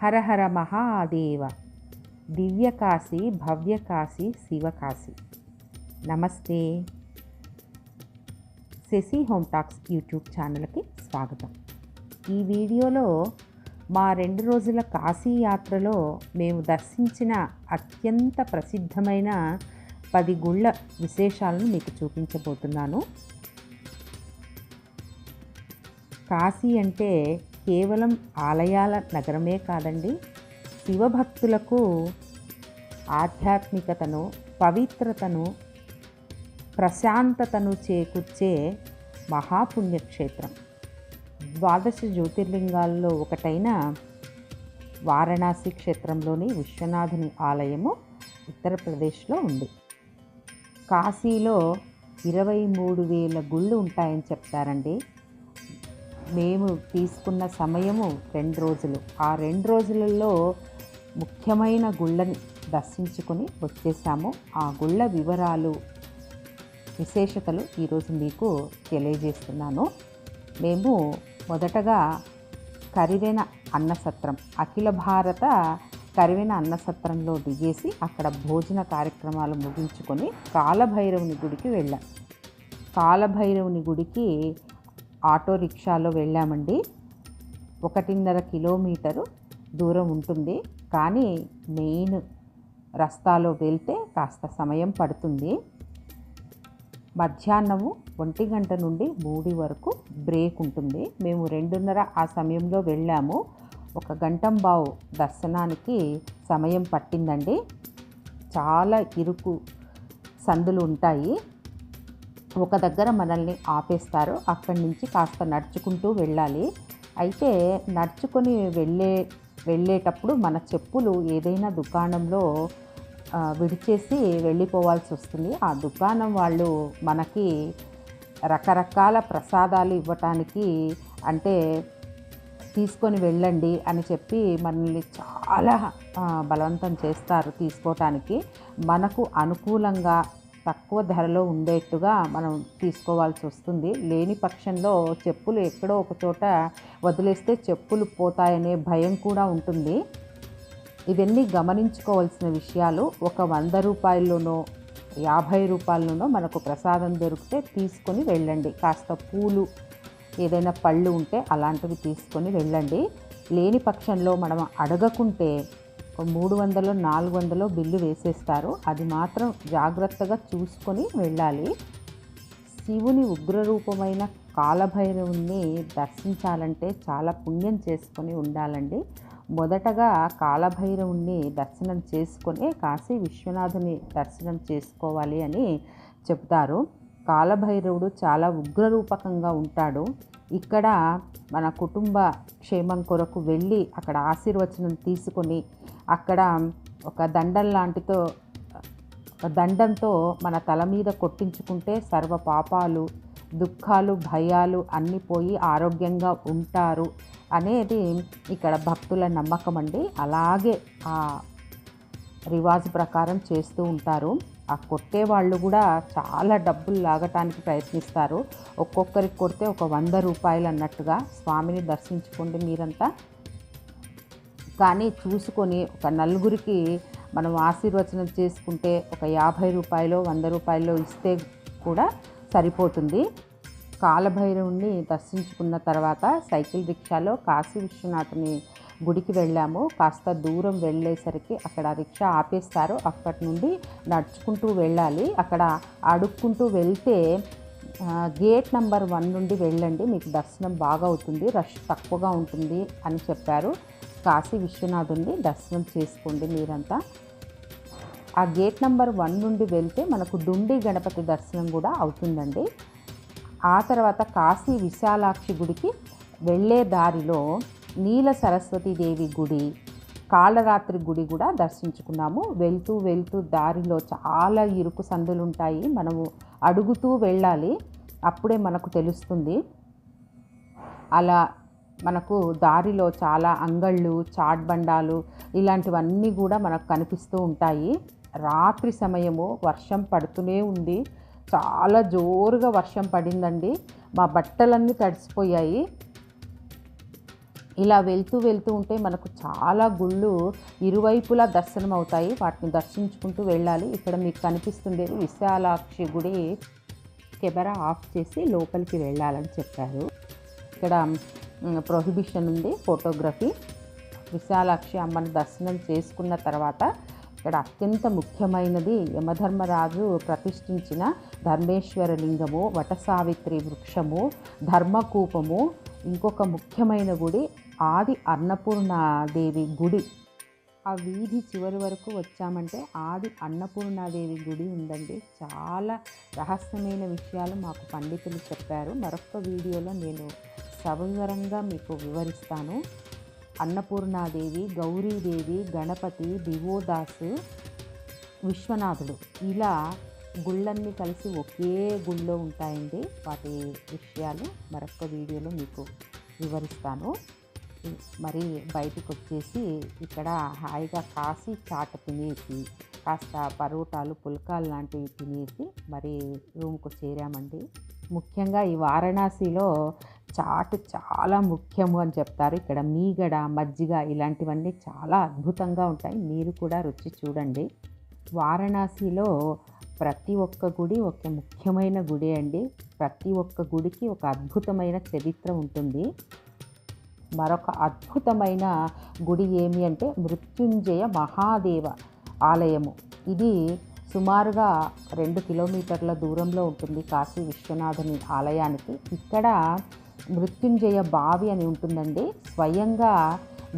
హరహర మహాదేవ. దివ్యకాశి భవ్యకాశి శివకాశి. నమస్తే. Shashi home talks YouTube ఛానల్కి స్వాగతం. ఈ వీడియోలో మా రెండు రోజుల కాశీ యాత్రలో మేము దర్శించిన అత్యంత ప్రసిద్ధమైన పది గుళ్ళ విశేషాలను మీకు చూపించబోతున్నాను. కాశీ అంటే కేవలం ఆలయాల నగరమే కాదండి శివభక్తులకు ఆధ్యాత్మికతను పవిత్రతను ప్రశాంతతను చేకూర్చే మహాపుణ్యక్షేత్రం. ద్వాదశ జ్యోతిర్లింగాల్లో ఒకటైన వారణాసి క్షేత్రంలోని విశ్వనాథుని ఆలయము ఉత్తరప్రదేశ్లో ఉంది. కాశీలో ఇరవై మూడు వేల గుళ్ళు ఉంటాయని చెప్తారండి. మేము తీసుకున్న సమయము రెండు రోజులు. ఆ రెండు రోజులలో ముఖ్యమైన గుళ్ళని దర్శించుకొని వచ్చేసాము. ఆ గుళ్ళ వివరాలు విశేషతలు ఈరోజు మీకు తెలియజేస్తున్నాను. మేము మొదటగా కరివెన అన్నసత్రం అఖిల భారత కరివెన అన్నసత్రంలో దిగేసి అక్కడ భోజన కార్యక్రమాలు ముగించుకొని కాలభైరవుని గుడికి వెళ్ళాం. కాలభైరవుని గుడికి ఆటో రిక్షాలో వెళ్ళామండి. ఒకటిన్నర కిలోమీటరు దూరం ఉంటుంది. కానీ మెయిన్ రస్తాలో వెళ్తే కాస్త సమయం పడుతుంది. మధ్యాహ్నము ఒంటి గంట నుండి మూడు వరకు బ్రేక్ ఉంటుంది. మేము రెండున్నర ఆ సమయంలో వెళ్ళాము. ఒక గంటంబావు దర్శనానికి సమయం పట్టిందండి. చాలా ఇరుకు సందులు ఉంటాయి. ఒక దగ్గర మనల్ని ఆపేస్తారు. అక్కడి నుంచి కాస్త నడుచుకుంటూ వెళ్ళాలి. అయితే నడుచుకొని వెళ్ళే వెళ్ళేటప్పుడు మన చెప్పులు ఏదైనా దుకాణంలో విడిచేసి వెళ్ళిపోవాల్సి వస్తుంది. ఆ దుకాణం వాళ్ళు మనకి రకరకాల ప్రసాదాలు ఇవ్వటానికి అంటే తీసుకొని వెళ్ళండి అని చెప్పి మనల్ని చాలా బలవంతం చేస్తారు తీసుకోవటానికి మనకు అనుకూలంగా తక్కువ ధరలో ఉండేట్టుగా మనం తీసుకోవాల్సి వస్తుంది. లేని పక్షంలో చెప్పులు ఎక్కడో ఒక చోట వదిలేస్తే చెప్పులు పోతాయనే భయం కూడా ఉంటుంది. ఇవన్నీ గమనించుకోవాల్సిన విషయాలు ఒక వంద రూపాయల్లోనో యాభై రూపాయల్లోనో మనకు ప్రసాదం దొరికితే తీసుకొని వెళ్ళండి. కాస్త పూలు ఏదైనా పళ్ళు ఉంటే అలాంటివి తీసుకొని వెళ్ళండి. లేని పక్షంలో మనం అడగకుంటే మూడు వందలు నాలుగు వందలు బిల్లు వేసేస్తారు. అది మాత్రం జాగ్రత్తగా చూసుకొని వెళ్ళాలి. శివుని ఉగ్రరూపమైన కాలభైరవుని దర్శించాలంటే చాలా పుణ్యం చేసుకొని ఉండాలండి. మొదటగా కాలభైరవుణ్ణి దర్శనం చేసుకొని కాశీ విశ్వనాథుని దర్శనం చేసుకోవాలి అని చెప్తారు కాలభైరవుడు చాలా ఉగ్రరూపకంగా ఉంటాడు. ఇక్కడ మన కుటుంబ క్షేమం కొరకు వెళ్ళి అక్కడ ఆశీర్వచనం తీసుకొని అక్కడ ఒక దండం లాంటితో ఒక దండంతో మన తల మీద కొట్టించుకుంటే సర్వ పాపాలు దుఃఖాలు భయాలు అన్నీ పోయి ఆరోగ్యంగా ఉంటారు అనేది ఇక్కడ భక్తుల నమ్మకం అండి. అలాగే ఆ రివాజ్ ప్రకారం చేస్తూ ఉంటారు. ఆ కొట్టే వాళ్ళు కూడా చాలా డబ్బులు లాగటానికి ప్రయత్నిస్తారు. ఒక్కొక్కరికి కొడితే ఒక వంద రూపాయలు అన్నట్టుగా. స్వామిని దర్శించుకోండి మీరంతా. కానీ చూసుకొని ఒక నలుగురికి మనం ఆశీర్వచనం చేసుకుంటే ఒక యాభై రూపాయలు వంద రూపాయలు ఇస్తే కూడా సరిపోతుంది. కాలభైరవుణ్ణి దర్శించుకున్న తర్వాత సైకిల్ రిక్షాలో కాశీ విశ్వనాథుని గుడికి వెళ్ళాము. కాస్త దూరం వెళ్ళేసరికి అక్కడ రిక్షా ఆపేస్తారు. అక్కడి నుండి నడుచుకుంటూ వెళ్ళాలి. అక్కడ అడుక్కుంటూ వెళ్తే గేట్ నెంబర్ వన్ నుండి వెళ్ళండి. మీకు దర్శనం బాగా అవుతుంది. రష్ తక్కువగా ఉంటుంది అని చెప్పారు. కాశీ విశ్వనాథుని దర్శనం చేసుకోండి మీరంతా. ఆ గేట్ నెంబర్ వన్ నుండి వెళ్తే మనకు డుండి గణపతి దర్శనం కూడా అవుతుందండి. ఆ తర్వాత కాశీ విశాలాక్షి గుడికి వెళ్ళే దారిలో నీల సరస్వతీదేవి గుడి కాళరాత్రి గుడి కూడా దర్శించుకున్నాము. వెళ్తూ వెళ్తూ దారిలో చాలా ఇరుకు సందులు ఉంటాయి మనము అడుగుతూ వెళ్ళాలి. అప్పుడే మనకు తెలుస్తుంది. అలా మనకు దారిలో చాలా అంగళ్ళు చాట్ బండాలు ఇలాంటివన్నీ కూడా మనకు కనిపిస్తూ ఉంటాయి. రాత్రి సమయము వర్షం పడుతూనే ఉంది. చాలా జోరుగా వర్షం పడిందండి. మా బట్టలన్నీ తడిసిపోయాయి. ఇలా వెళ్తూ వెళ్తూ ఉంటే మనకు చాలా గుళ్ళు ఇరువైపులా దర్శనం అవుతాయి వాటిని దర్శించుకుంటూ వెళ్ళాలి. ఇక్కడ మీకు కనిపిస్తుంది విశాలాక్షి గుడి. కెమెరా ఆఫ్ చేసి లోపలికి వెళ్ళాలని చెప్పారు. ఇక్కడ ప్రొహిబిషన్ ఉంది ఫోటోగ్రఫీ విశాలాక్షి అమ్మని దర్శనం చేసుకున్న తర్వాత ఇక్కడ అత్యంత ముఖ్యమైనది యమధర్మరాజు ప్రతిష్ఠించిన ధర్మేశ్వర లింగము వటసావిత్రి వృక్షము ధర్మకూపము. ఇంకొక ముఖ్యమైన గుడి ఆది అన్నపూర్ణాదేవి గుడి. ఆ వీధి చివరి వరకు వచ్చామంటే ఆది అన్నపూర్ణాదేవి గుడి ఉందండి. చాలా రహస్యమైన విషయాలు మాకు పండితులు చెప్పారు. మరొక వీడియోలో నేను సవివరంగా మీకు వివరిస్తాను. అన్నపూర్ణాదేవి గౌరీదేవి గణపతి దివోదాసు విశ్వనాథుడు ఇలా గుళ్ళన్నీ కలిసి ఒకే గుళ్ళో ఉంటాయండి. వాటి విషయాలు మరొక వీడియోలో మీకు వివరిస్తాను. మరి బయటకు వచ్చేసి ఇక్కడ హాయిగా కాసి చాట తినేసి కాస్త పరోటాలు పుల్కాలు లాంటివి తినేసి మరి రూమ్కు చేరామండి. ముఖ్యంగా ఈ వారణాసిలో చాటు చాలా ముఖ్యము అని చెప్తారు. ఇక్కడ మీగడ మజ్జిగ ఇలాంటివన్నీ చాలా అద్భుతంగా ఉంటాయి. మీరు కూడా రుచి చూడండి. వారణాసిలో ప్రతి ఒక్క గుడి ఒక ముఖ్యమైన గుడి అండి. ప్రతి ఒక్క గుడికి ఒక అద్భుతమైన చరిత్ర ఉంటుంది. మరొక అద్భుతమైన గుడి ఏమి అంటే మృత్యుంజయ మహాదేవ ఆలయము. ఇది సుమారుగా రెండు కిలోమీటర్ల దూరంలో ఉంటుంది కాశీ విశ్వనాథుని ఆలయానికి. ఇక్కడ మృత్యుంజయ బావి అని ఉంటుందండి. స్వయంగా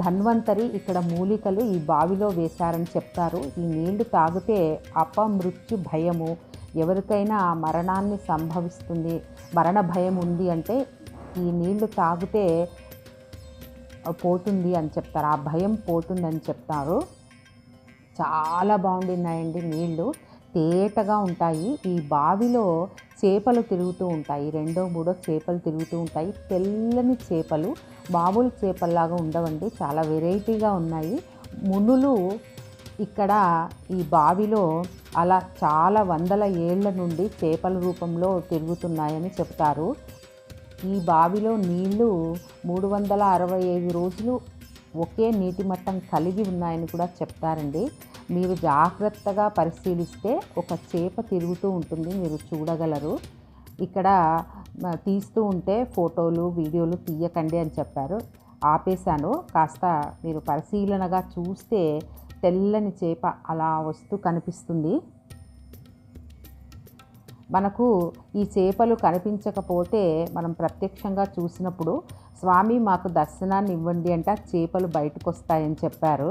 ధన్వంతరి ఇక్కడ మూలికలు ఈ బావిలో వేశారని చెప్తారు. ఈ నీళ్ళు తాగితే అపమృత్యు భయము. ఎవరికైనా మరణాన్ని సంభవిస్తుంది మరణ భయం ఉంది అంటే ఈ నీళ్ళు తాగితే పోతుంది అని చెప్తారు. ఆ భయం పోతుందని చెప్తారు. చాలా బాగుండినాయండి నీళ్ళు. తేటగా ఉంటాయి. ఈ బావిలో చేపలు తిరుగుతూ ఉంటాయి. రెండో మూడో చేపలు తిరుగుతూ ఉంటాయి. తెల్లని చేపలు మామూలు చేపల్లాగా ఉండవండి. చాలా వెరైటీగా ఉన్నాయి. మునులు ఇక్కడ ఈ బావిలో అలా చాలా వందల ఏళ్ళ నుండి చేపల రూపంలో తిరుగుతున్నాయని చెప్తారు. ఈ బావిలో నీళ్ళు మూడు వందల అరవై ఐదు రోజులు ఒకే నీటి మట్టం కలిగి ఉన్నాయని కూడా చెప్తారండి. మీరు జాగ్రత్తగా పరిశీలిస్తే ఒక చేప తిరుగుతూ ఉంటుంది మీరు చూడగలరు. ఇక్కడ తీస్తూ ఉంటే ఫోటోలు వీడియోలు తీయకండి అని చెప్పారు. ఆపేశాను. కాస్త మీరు పరిశీలనగా చూస్తే తెల్లని చేప అలా వస్తూ కనిపిస్తుంది. మనకు ఈ చేపలు కనిపించకపోతే మనం ప్రత్యక్షంగా చూసినప్పుడు స్వామి మాకు దర్శనాన్ని ఇవ్వండి అంటే చేపలు బయటకు వస్తాయని చెప్పారు.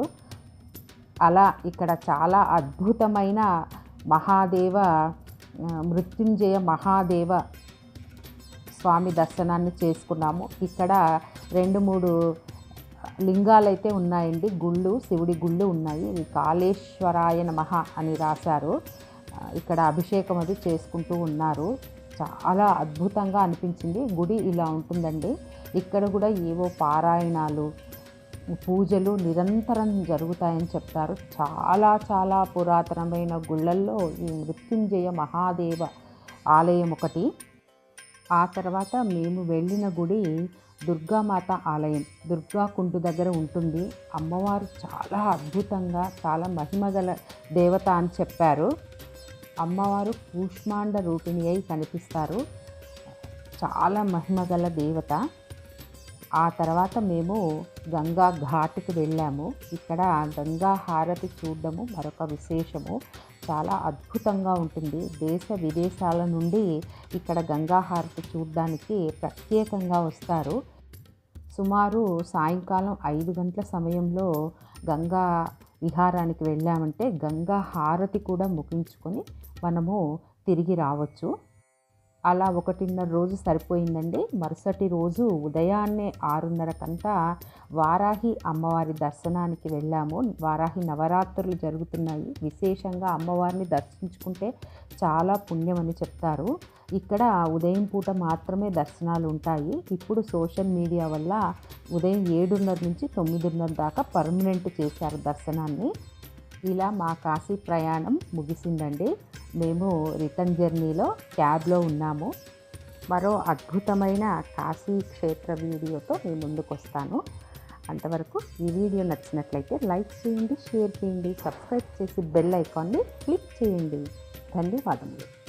అలా ఇక్కడ చాలా అద్భుతమైన మహాదేవ మృత్యుంజయ మహాదేవ స్వామి దర్శనాన్ని చేసుకున్నాము. ఇక్కడ రెండు మూడు లింగాలైతే ఉన్నాయండి. గుళ్ళు శివుడి గుళ్ళు ఉన్నాయి. ఇది కాళేశ్వరాయ నమః అని రాశారు. ఇక్కడ అభిషేకం అది చేసుకుంటూ ఉన్నారు. చాలా అద్భుతంగా అనిపించింది. గుడి ఇలా ఉంటుందండి. ఇక్కడ కూడా ఏవో పారాయణాలు పూజలు నిరంతరం జరుగుతాయని చెప్తారు. చాలా చాలా పురాతనమైన గుళ్ళల్లో ఈ మృత్యుంజయ మహాదేవ ఆలయం ఒకటి. ఆ తర్వాత మేము వెళ్ళిన గుడి దుర్గామాత ఆలయం. దుర్గా కుంటు దగ్గర ఉంటుంది. అమ్మవారు చాలా అద్భుతంగా చాలా మహిమగల దేవత అని చెప్పారు. అమ్మవారు కూష్మాండ రూపిణి అయి కనిపిస్తారు. చాలా మహిమగల దేవత. ఆ తర్వాత మేము గంగా ఘాట్కి వెళ్ళాము. ఇక్కడ గంగా హారతి చూడడము మరొక విశేషము. చాలా అద్భుతంగా ఉంటుంది. దేశ విదేశాల నుండి ఇక్కడ గంగా హారతి చూడడానికి ప్రత్యేకంగా వస్తారు. సుమారు సాయంకాలం ఐదు గంటల సమయంలో గంగా విహారానికి వెళ్ళామంటే గంగా హారతి కూడా ముగించుకొని మనము తిరిగి రావచ్చు. అలా ఒకటిన్నర రోజు సరిపోయిందండి. మరుసటి రోజు ఉదయాన్నే ఆరున్నరకంతా వారాహి అమ్మవారి దర్శనానికి వెళ్ళాము. వారాహి నవరాత్రులు జరుగుతున్నాయి. విశేషంగా అమ్మవారిని దర్శించుకుంటే చాలా పుణ్యం అని చెప్తారు. ఇక్కడ ఉదయం పూట మాత్రమే దర్శనాలు ఉంటాయి. ఇప్పుడు సోషల్ మీడియా వల్ల ఉదయం ఏడున్నర నుంచి తొమ్మిదిన్నర దాకా పర్మనెంట్ చేశారు దర్శనాన్ని. ఇలా మా కాశీ ప్రయాణం ముగిసిందండి. మేము రిటర్న్ జర్నీలో క్యాబ్లో ఉన్నాము. మరో అద్భుతమైన కాశీ క్షేత్ర వీడియోతో మీ ముందుకు వస్తాను అంతవరకు ఈ వీడియో నచ్చినట్లయితే లైక్ చేయండి షేర్ చేయండి సబ్స్క్రైబ్ చేసి బెల్ ఐకాన్ని క్లిక్ చేయండి. ధన్యవాదములు.